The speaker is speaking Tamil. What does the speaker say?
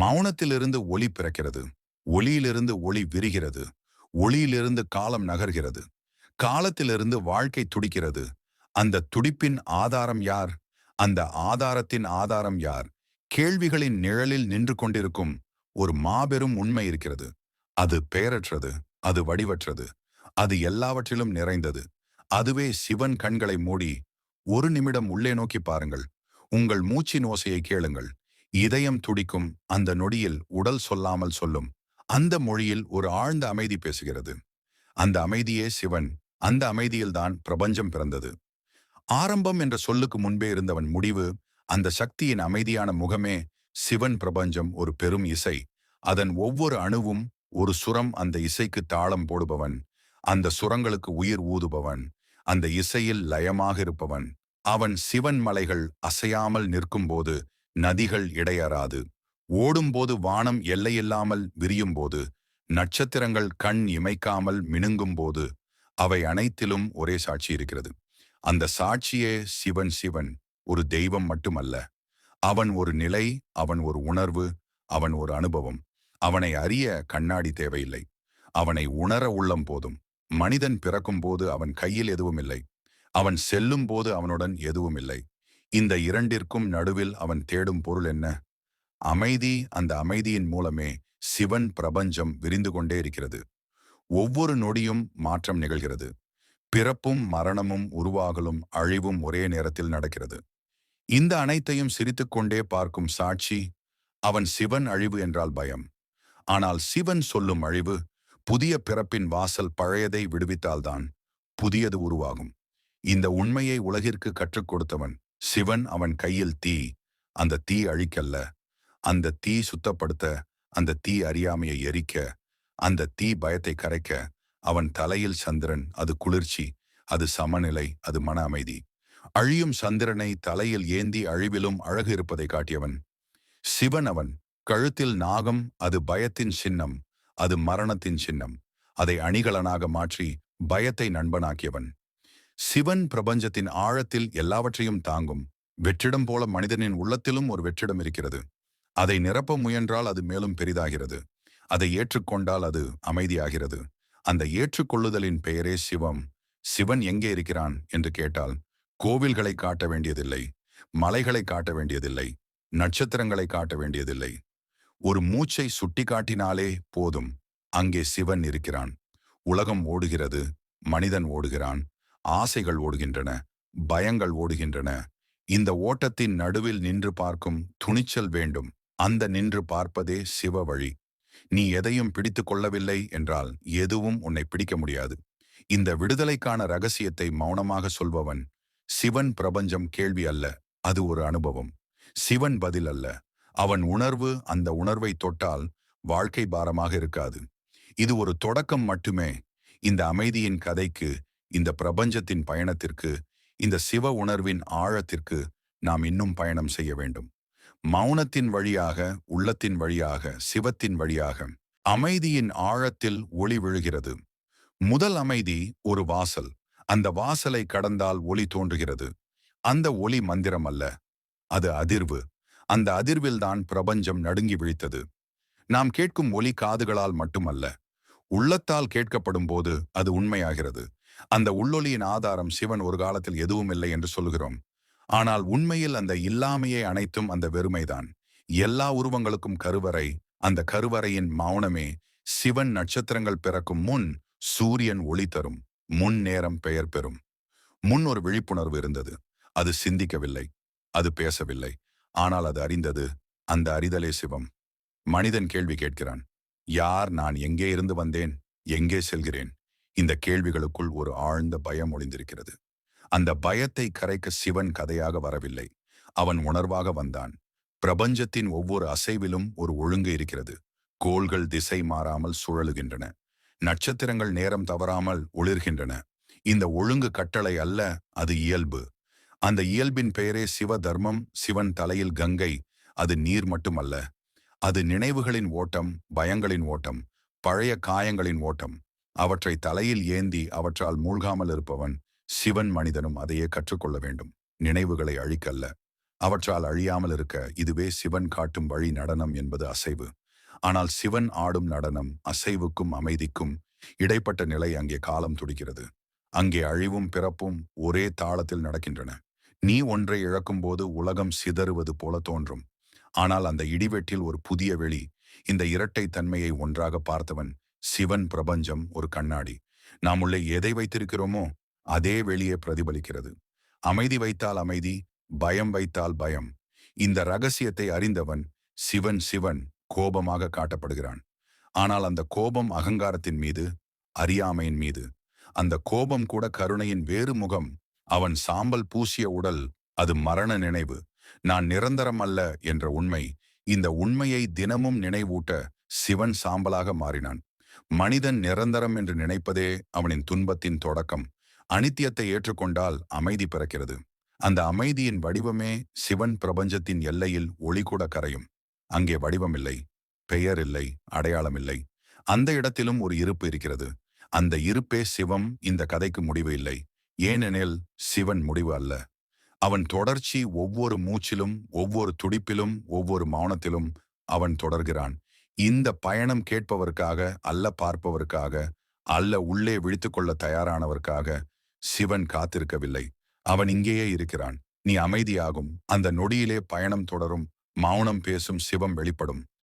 மௌனத்திலிருந்து ஒளி பிறக்கிறது. ஒளியிலிருந்து ஒளி விரிகிறது. ஒளியிலிருந்து காலம் நகர்கிறது. காலத்திலிருந்து வாழ்க்கை துடிக்கிறது. அந்த துடிப்பின் ஆதாரம் யார்? அந்த ஆதாரத்தின் ஆதாரம் யார்? கேள்விகளின் நிழலில் நின்று கொண்டிருக்கும் ஒரு மாபெரும் உண்மை இருக்கிறது. அது பெயரற்றது. அது வடிவற்றது. அது எல்லாவற்றிலும் நிறைந்தது. அதுவே சிவன் கண்களை மூடி ஒரு நிமிடம் உள்ளே நோக்கி பாருங்கள். உங்கள் மூச்சின் ஓசையை கேளுங்கள். இதயம் துடிக்கும் அந்த நொடியில் உடல் சொல்லாமல் சொல்லும் அந்த மொழியில் ஒரு ஆழ்ந்த அமைதி பேசுகிறது. அந்த அமைதியே சிவன் அந்த அமைதியில்தான் பிரபஞ்சம் பிறந்தது. ஆரம்பம் என்ற சொல்லுக்கு முன்பே இருந்தவன் முடிவு அந்த சக்தியின் அமைதியான முகமே சிவன் பிரபஞ்சம் ஒரு பெரும் இசை. அதன் ஒவ்வொரு அணுவும் ஒரு சுரம் அந்த இசைக்கு தாளம் போடுபவன் அந்த சுரங்களுக்கு உயிர் ஊதுபவன் அந்த இசையில் லயமாக இருப்பவன். அவன் சிவன் மலைகள் அசையாமல் நிற்கும்போது நதிகள் இடையறாது. ஓடும்போது வானம் எல்லையில்லாமல் விரியும்போது நட்சத்திரங்கள் கண் இமைக்காமல் மினுங்கும்போது அவை அனைத்திலும் ஒரே சாட்சி இருக்கிறது. அந்த சாட்சியே சிவன் சிவன் ஒரு தெய்வம் மட்டுமல்ல. அவன் ஒரு நிலை அவன் ஒரு உணர்வு அவன் ஒரு அனுபவம். அவனை அறிய கண்ணாடி தேவையில்லை. அவனை உணர உள்ளம் போதும். மனிதன் பிறக்கும் போது அவன் கையில் எதுவும் இல்லை அவன் செல்லும் போது அவனுடன் எதுவும் இல்லை இந்த இரண்டிற்கும் நடுவில் அவன் தேடும் பொருள் என்ன? அமைதி அந்த அமைதியின் மூலமே சிவன் பிரபஞ்சம் விரிந்து கொண்டே இருக்கிறது. ஒவ்வொரு நொடியும் மாற்றம் நிகழ்கிறது. பிறப்பும் மரணமும் உருவாகலும் அழிவும் ஒரே நேரத்தில் நடக்கிறது. இந்த அனைத்தையும் சிரித்துக்கொண்டே பார்க்கும் சாட்சி அவன் சிவன் அழிவு என்றால் பயம். ஆனால் சிவன் சொல்லும் அழிவு புதிய பிறப்பின் வாசல் பழையதை விடுவித்தால்தான் புதியது உருவாகும். இந்த உண்மையை உலகிற்கு கற்றுக் கொடுத்தவன் சிவன் அவன் கையில் தீ அந்த தீ அழிக்கல்ல. அந்த தீ சுத்தப்படுத்த அந்த தீ அறியாமையை எரிக்க அந்த தீ பயத்தை கரைக்க அவன் தலையில் சந்திரன் அது குளிர்ச்சி அது சமநிலை அது மன அமைதி. அழியும் சந்திரனை தலையில் ஏந்தி அழிவிலும் அழகு இருப்பதை காட்டியவன். சிவன் அவன் கழுத்தில் நாகம் அது பயத்தின் சின்னம் அது மரணத்தின் சின்னம். அதை அணிகலனாக மாற்றி பயத்தை நண்பனாக்கியவன். சிவன் பிரபஞ்சத்தின் ஆழத்தில் எல்லாவற்றையும் தாங்கும். வெற்றிடம் போல மனிதனின் உள்ளத்திலும் ஒரு வெற்றிடம் இருக்கிறது. அதை நிரப்ப முயன்றால் அது மேலும் பெரிதாகிறது. அதை ஏற்றுக்கொண்டால் அது அமைதியாகிறது. அந்த ஏற்றுக்கொள்ளுதலின் பெயரே சிவம். சிவன் எங்கே இருக்கிறான் என்று கேட்டால் கோவில்களை காட்ட வேண்டியதில்லை மலைகளை காட்ட வேண்டியதில்லை நட்சத்திரங்களை காட்ட வேண்டியதில்லை. ஒரு மூச்சை சுட்டி காட்டினாலே போதும். அங்கே சிவன் இருக்கிறான். உலகம் ஓடுகிறது மனிதன் ஓடுகிறான். ஆசைகள் ஓடுகின்றன பயங்கள் ஓடுகின்றன. இந்த ஓட்டத்தின் நடுவில் நின்று பார்க்கும் துணிச்சல் வேண்டும். அந்த நின்று பார்ப்பதே சிவ வழி. நீ எதையும் பிடித்து கொள்ளவில்லை என்றால் எதுவும் உன்னை பிடிக்க முடியாது. இந்த விடுதலைக்கான ரகசியத்தை மௌனமாக சொல்பவன் சிவன் பிரபஞ்சம் கேள்வி அல்ல அது ஒரு அனுபவம். சிவன் பதில் அல்ல. அவன் உணர்வு அந்த உணர்வை தொட்டால் வாழ்க்கை பாரமாக இருக்காது. இது ஒரு தொடக்கம் மட்டுமே. இந்த அமைதியின் கதைக்கு இந்த பிரபஞ்சத்தின் பயணத்திற்கு இந்த சிவ உணர்வின் ஆழத்திற்கு நாம் இன்னும் பயணம் செய்ய வேண்டும். மௌனத்தின் வழியாக உள்ளத்தின் வழியாக சிவத்தின் வழியாக அமைதியின் ஆழத்தில் ஒளி விழுகிறது. முதல் அமைதி ஒரு வாசல். அந்த வாசலை கடந்தால் ஒளி தோன்றுகிறது. அந்த ஒளி மந்திரம் அல்ல. அது அதிர்வு. அந்த அதிர்வில்தான் பிரபஞ்சம் நடுங்கி விழித்தது. நாம் கேட்கும் ஒலி காதுகளால் மட்டுமல்ல. உள்ளத்தால் கேட்கப்படும் போது அது உண்மையாகிறது. அந்த உள்ளொலியின் ஆதாரம் சிவன் ஒரு காலத்தில் எதுவும் இல்லை என்று சொல்கிறோம் ஆனால் உண்மையில் அந்த இல்லாமையே அனைத்தும் அந்த வெறுமைதான். எல்லா உருவங்களுக்கும் கருவறை அந்த கருவறையின் மௌனமே சிவன் நட்சத்திரங்கள் பிறக்கும் முன் சூரியன் ஒளி தரும் முன் நேரம் பெயர் பெறும். முன் ஒரு விழிப்புணர்வு இருந்தது. அது சிந்திக்கவில்லை அது பேசவில்லை. ஆனால் அது அறிந்தது அந்த அறிதலே சிவம். மனிதன் கேள்வி கேட்கிறான் யார் நான் எங்கே இருந்து வந்தேன் எங்கே செல்கிறேன்? இந்த கேள்விகளுக்குள் ஒரு ஆழ்ந்த பயம் ஒளிந்திருக்கிறது. அந்த பயத்தை கரைக்க சிவன் கதையாக வரவில்லை. அவன் உணர்வாக வந்தான். பிரபஞ்சத்தின் ஒவ்வொரு அசைவிலும் ஒரு ஒழுங்கு இருக்கிறது. கோள்கள் திசை மாறாமல் சுழலுகின்றன. நட்சத்திரங்கள் நேரம் தவறாமல் ஒளிர்கின்றன. இந்த ஒழுங்கு கட்டளை அல்ல அது இயல்பு. அந்த இயல்பின் பெயரே சிவ தர்மம் சிவன் தலையில் கங்கை அது நீர் மட்டுமல்ல. அது நினைவுகளின் ஓட்டம் பயங்களின் ஓட்டம் பழைய காயங்களின் ஓட்டம். அவற்றை தலையில் ஏந்தி அவற்றால் மூழ்காமல் இருப்பவன் சிவன் மனிதனும் அதையே கற்றுக்கொள்ள வேண்டும். நினைவுகளை அழிக்கல்ல. அவற்றால் அழியாமல் இருக்க இதுவே சிவன் காட்டும் வழி நடனம் என்பது அசைவு. ஆனால் சிவன் ஆடும் நடனம் அசைவுக்கும் அமைதிக்கும் இடைப்பட்ட நிலை அங்கே காலம் துடிக்கிறது. அங்கே அழிவும் பிறப்பும் ஒரே தாளத்தில் நடக்கின்றன. நீ ஒன்றை இழக்கும்போது உலகம் சிதறுவது போல தோன்றும். ஆனால் அந்த இடிவெட்டில் ஒரு புதிய வெளி இந்த இரட்டை தன்மையை ஒன்றாக பார்த்தவன் சிவன் பிரபஞ்சம் ஒரு கண்ணாடி. நாம் உள்ளே எதை வைத்திருக்கிறோமோ அதே வெளியே பிரதிபலிக்கிறது. அமைதி வைத்தால் அமைதி பயம் வைத்தால் பயம். இந்த ரகசியத்தை அறிந்தவன் சிவன் சிவன் கோபமாக காட்டப்படுகிறான். ஆனால் அந்த கோபம் அகங்காரத்தின் மீது அறியாமையின் மீது. அந்த கோபம் கூட கருணையின் வேறு முகம். அவன் சாம்பல் பூசிய உடல் அது மரண நினைவு. நான் நிரந்தரம் அல்ல என்ற உண்மை. இந்த உண்மையை தினமும் நினைவூட்ட சிவன் சாம்பலாக மாறினான். மனிதன் நிரந்தரம் என்று நினைப்பதே அவனின் துன்பத்தின் தொடக்கம். அனித்தியத்தை ஏற்றுக்கொண்டால் அமைதி பிறக்கிறது. அந்த அமைதியின் வடிவமே சிவன் பிரபஞ்சத்தின் எல்லையில் ஒளி கூட கரையும். அங்கே வடிவமில்லை பெயர் இல்லை அடையாளம் இல்லை. அந்த இடத்திலும் ஒரு இருப்பு இருக்கிறது. அந்த இருப்பே சிவம் இந்த கதைக்கு முடிவு இல்லை. ஏனெனில் சிவன் முடிவு அல்ல. அவன் தொடர்ச்சி ஒவ்வொரு மூச்சிலும் ஒவ்வொரு துடிப்பிலும் ஒவ்வொரு மௌனத்திலும் அவன் தொடர்கிறான். இந்த பயணம் கேட்பவருக்காக அல்ல பார்ப்பவருக்காக அல்ல உள்ளே விழித்துக்கொள்ள தயாரானவருக்காக சிவன் காத்திருக்கவில்லை. அவன் இங்கேயே இருக்கிறான். நீ அமைதியாகும். அந்த நொடியிலே பயணம் தொடரும். மௌனம் பேசும் சிவம் வெளிப்படும்.